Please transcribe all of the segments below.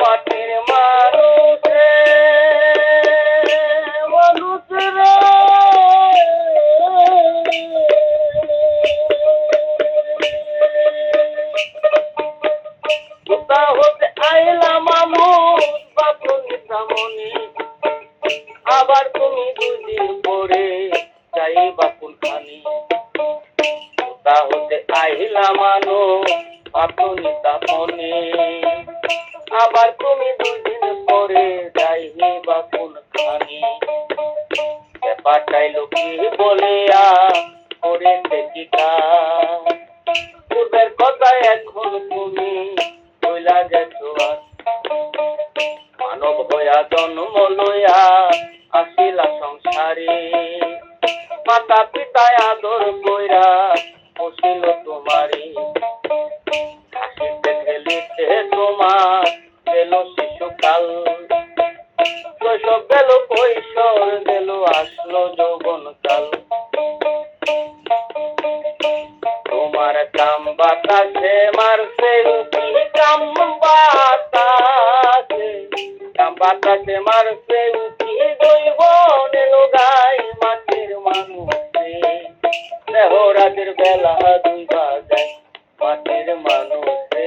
মাটির মানুষ দুদিন পরে যাইনি বা কোন খানি। ব্যাপারটাই লোকে বলিয়া করেছে টিকা পূর্বের কথা এখন তুমি বইলা গেছো মানব হইয়া জন্ম লইয়া আসিলা সংসারে। মাতা পিতায় আদর কইরা বসিল তোমারে। হাসিতে খেলিতে তোমার গেল শিশুকাল শৈশব গেল, কৈশোর গেল, আসলো যৌবন কাল। তোমার কাম বাতাসে, মারছে কাম বাতাসে। কাম বাতাসে, মারছে মাটির মানুষে। দেহরাজের বেলা দুই বাজায় মাটির মানুষে।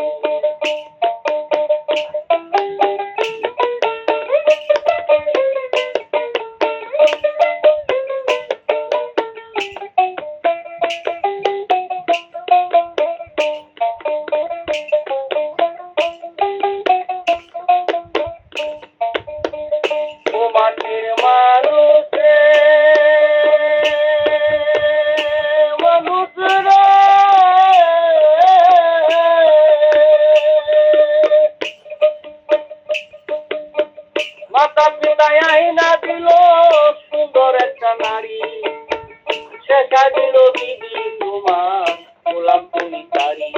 দিল দিদি তোমার গোলাম তুমি তারি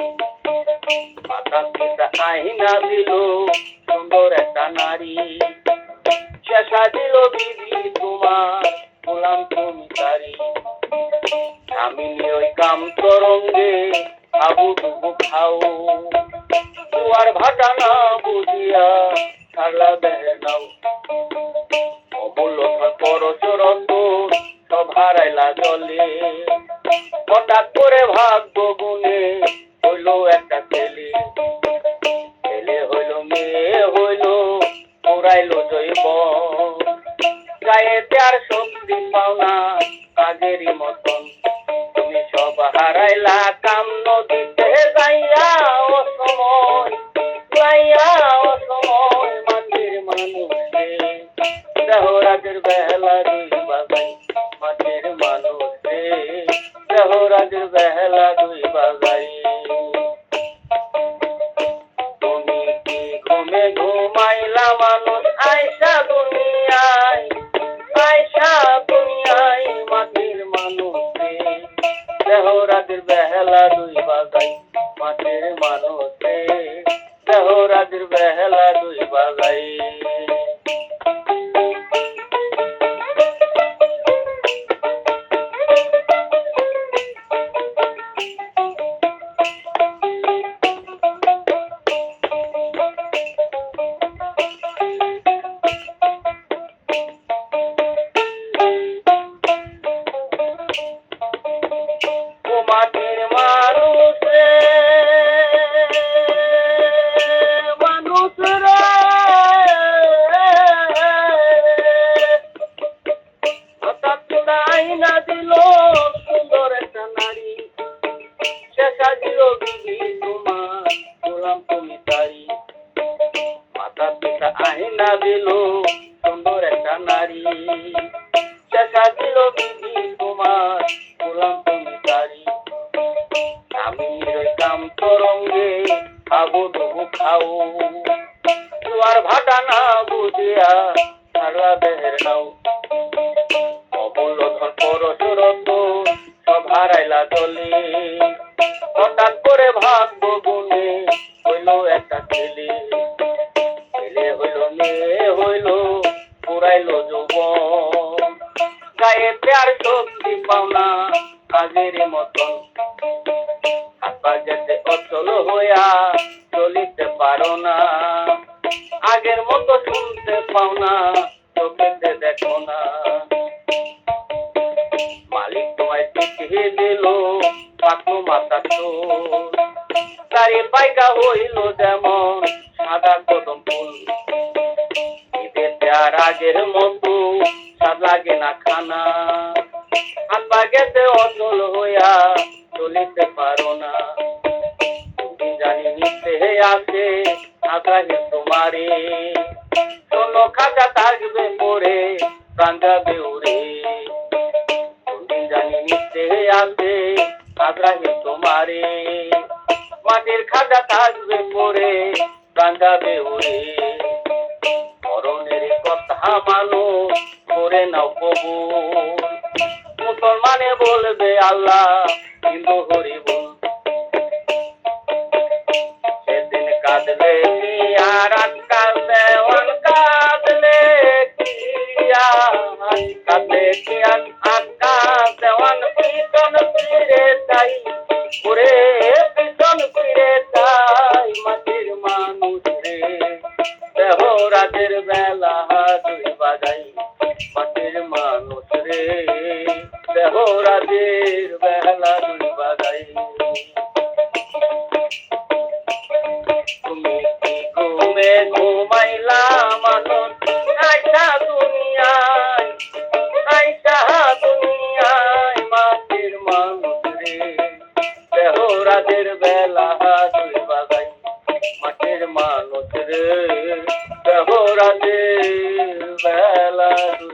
মাতা পিতা আইনা দিল, সুন্দর একটা নারী। শেষা দিল বিধি তোমার গোলাম তুমি তারি আমি ওই কাম তরঙ্গে আবু ডুবু খাও। দুয়ার ভাটা না বুঝিয়া সারলা বেড়ে নাও অমূল্য পরচরত সব হারাইলা জলে। হঠাৎ করে ভাগ্য গুনে হইল একটা ছেলে। ছেলে হইল, মেয়ে হইল, পুরাইল জৈব। গায়েতে আর শক্তি পাওনা কাজেরই মতন। তুমি সব হারাইলা, কাম নদীতে যাইয়া দেহরাজের বেলা দুই বাজাই ঘুমাইলা মানুষ আইসা দুনিয়ায় আইসা দুনিয়ায় মাটির মানুষে দেহরাজের বেহেলা দুই বাজাই মাটির মানুষে দেহরাজের বেহেলা দুই বাজাই দিল সুন্দর একটা নারী সে সাজিল বিধি তোমার, গোলাম তুমি তারি মাথা পিঠা আইনা দিল সুন্দর একটা নারী সে সাজিল ভাটা না বুঝিয়া সারা বেহের নাও। দলে হঠাৎ করে ভাগ্য গুনে হইল একটা ছেলে। ছেলে হইল, মেয়ে হইল, পুরাইল যৌবন। গায়ে প্যার শক্তি পাওনা কাজের মতন। হাত যেতে অচল হইয়া চলিতে পারো না। আগের মতো শুনতে পাও না, চোখেতে দেখো না। তোমায় চিঠি দিল পাকো মাথা তারি পাইকা হইল যেমন সাদা কদম ফুল। ঈদেতে আর আগের মতো স্বাদ লাগে না খানা। হাত গেছে অচল হইয়া চলিতে পারো না। জানি নিতে আকাশে তোমারে শোনো থাকবে পরে, প্রাণ যাবে আসে আগ্রাহে তোমারে। মাটির খাজা থাকবে পরে প্রাণ উড়ে। মরণের কথা মানো করে নাও কবুল। মুসলমানে বলবে আল্লাহ, হিন্দু হরি পিছন ফিরে তাই, ওরে পিছন ফিরে তাই মাটির মানুষ রে। দেহ রাতের বেলা দুই বাজাই মাটির মানুষ রে। দেহ রাতের বেলা দুই রাতের বেলা দুই বাজাই মাটির মানুষ রে। রাতের বেলা দুই